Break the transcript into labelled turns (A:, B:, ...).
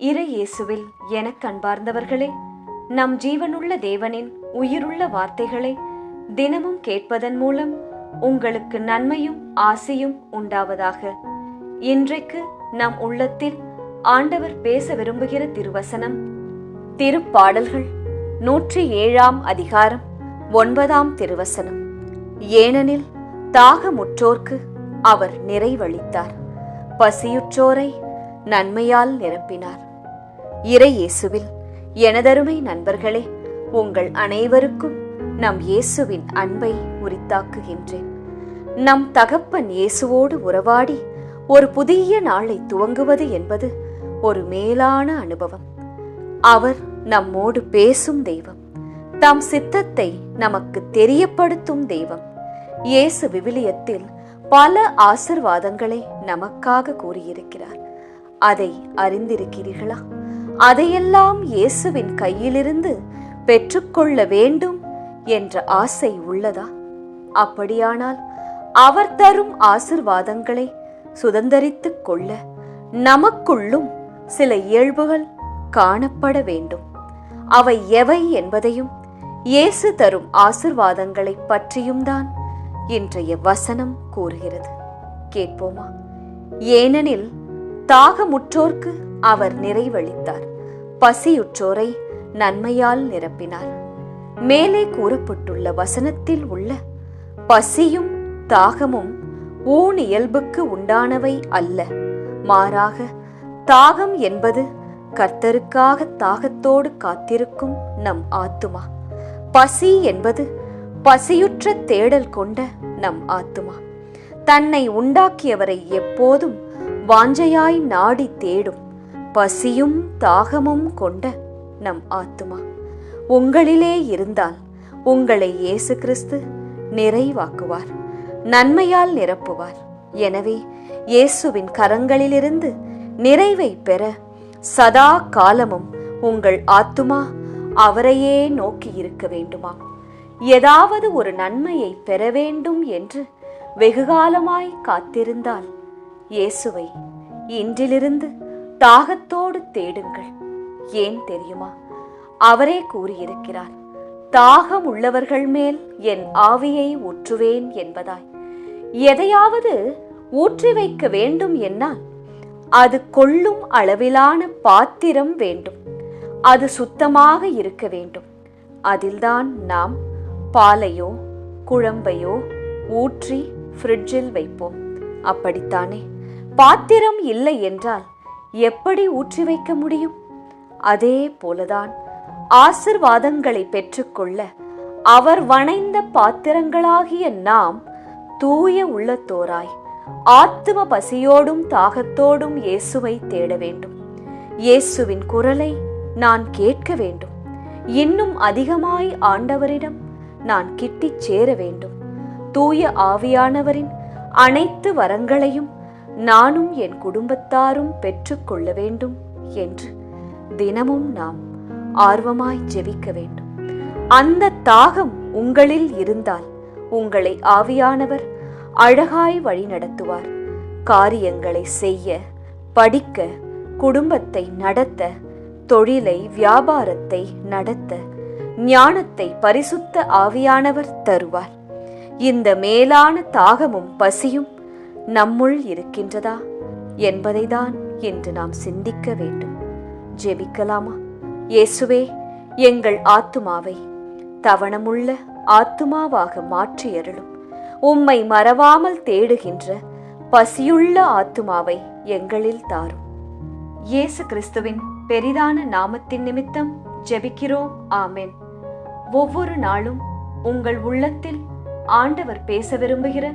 A: இறை இயேசுவில் எனக் கண்பார்ந்தவர்களே நம் ஜீவனுள்ள தேவனின் உயிருள்ள வார்த்தைகளை தினமும் கேட்பதன் மூலம் உங்களுக்கு நன்மையும் ஆசையும் உண்டாவதாக. இன்றைக்கு நம் உள்ளத்தில் ஆண்டவர் பேச விரும்புகிற திருவசனம் திருப்பாடல்கள் நூற்றி ஏழாம் அதிகாரம் ஒன்பதாம் திருவசனம். ஏனெனில் தாகமுற்றோர்க்கு அவர் நிறைவளித்தார். பசியுற்றோரை நன்மையால் நிரப்பினார். இறை இயேசுவில். எனதருமை நண்பர்களே உங்கள் அனைவருக்கும் நம் இயேசுவின் அன்பை உரித்தாக்குகின்றேன் நம் தகப்பன் இயேசுவோடு உறவாடி ஒரு புதிய நாளை துவங்குவது என்பது ஒரு மேலான அனுபவம். அவர் நம்மோடு பேசும் தெய்வம். தம் சித்தத்தை நமக்கு தெரியப்படுத்தும் தெய்வம். இயேசு விவிலியத்தில் பல ஆசிர்வாதங்களை நமக்காக கூறியிருக்கிறார். அதை அறிந்திருக்கிறீர்களா? அதையெல்லாம் இயேசுவின் கையிலிருந்து பெற்றுக்கொள்ள வேண்டும் என்ற ஆசை உள்ளதா? அப்படியானால் அவர் தரும் ஆசிர்வாதங்களை சுதந்திரித்துக் கொள்ள நமக்குள்ளும் சில இயல்புகள் காணப்பட வேண்டும். அவை எவை என்பதையும் இயேசு தரும் ஆசிர்வாதங்களை பற்றியும் தான் இன்றைய வசனம் கூறுகிறது. கேட்போமா? ஏனெனில் தாகமுற்றோர்க்கு அவர் நிறைவளித்தார். பசியுற்றோரை நன்மையால் நிரப்பினார். மேலே கூறப்பட்டுள்ள வசனத்தில் உள்ள பசியும் தாகமும் ஊன் இயல்புக்கு உண்டானவை அல்ல. மாறாக தாகம் என்பது கர்த்தருக்காக தாகத்தோடு காத்திருக்கும் நம் ஆத்துமா. பசி என்பது பசியுற்ற தேடல் கொண்ட நம் ஆத்துமா. தன்னை உண்டாக்கியவரை எப்போதும் வாஞ்சையாய் நாடி தேடும் பசியும் தாகமும் கொண்ட நம் ஆத்துமா. உங்களிலே இருந்தால் உங்களை இயேசு கிறிஸ்து நிறைவாக்குவார் நன்மையால் நிரப்புவார். எனவே இயேசுவின் கரங்களிலிருந்து நிறைவை பெற சதா காலமும் உங்கள் ஆத்துமா அவரையே நோக்கி இருக்க வேண்டுமா? ஏதாவது ஒரு நன்மையை பெற வேண்டும் என்று வெகுகாலமாய் காத்திருந்தால் இயேசுவை இன்றிலிருந்து தாகத்தோடு தேடுங்கள். ஏன் தெரியுமா? அவரே கூறியிருக்கிறார் தாகம் உள்ளவர்கள் மேல் என் ஆவியை ஊற்றுவேன் என்பதாய். எதையாவது ஊற்றி வைக்க வேண்டும் என்னால் அது கொள்ளும் அளவிலான பாத்திரம் வேண்டும். அது சுத்தமாக இருக்க வேண்டும். அதில்தான் நாம் பாலையோ குழம்பையோ ஊற்றி ஃப்ரிட்ஜில் வைப்போம். அப்படித்தானே? பாத்திரம் இல்லை என்றால் எப்படி ஊற்றி வைக்க முடியும்? அதே போலதான் ஆசிர்வாதங்களை பெற்றுக்கொள்ள அவர் வணைந்த பாத்திரங்களாகிய நாம் தூய உள்ளத்தோராய் ஆத்தும பசியோடும் தாகத்தோடும் இயேசுவை தேட வேண்டும். இயேசுவின் குரலை நான் கேட்க வேண்டும். இன்னும் அதிகமாய் ஆண்டவரிடம் நான் கிட்டிச் சேர வேண்டும். தூய ஆவியானவரின் அனைத்து வரங்களையும் நானும் என் குடும்பத்தாரும் பெற்றுக்கொள்ள வேண்டும் என்று தினமும் நாம் ஆர்வமாய் ஜெபிக்க வேண்டும். அந்த தாகம் உங்களில் இருந்தால் உங்களை ஆவியானவர் அழகாய் வழி நடத்துவார். காரியங்களை செய்ய படிக்க குடும்பத்தை நடத்த தொழிலை வியாபாரத்தை நடத்த ஞானத்தை பரிசுத்த ஆவியானவர் தருவார். இந்த மேலான தாகமும் பசியும் நம்முள் இருக்கின்றதா என்பதைதான் என்று நாம் சிந்திக்க வேண்டும். ஜெபிக்கலாமா? இயேசுவே எங்கள் ஆத்துமாவை தவணமுள்ள ஆத்துமாவாக மாற்றியருளும் உம்மை மறவாமல் தேடுகின்ற பசியுள்ள ஆத்துமாவை எங்களில் தாரும். இயேசு கிறிஸ்துவின் பெரிதான நாமத்தின் நிமித்தம் ஜெபிக்கிறோம். ஆமேன். ஒவ்வொரு நாளும் உங்கள் உள்ளத்தில் ஆண்டவர் பேச விரும்புகிற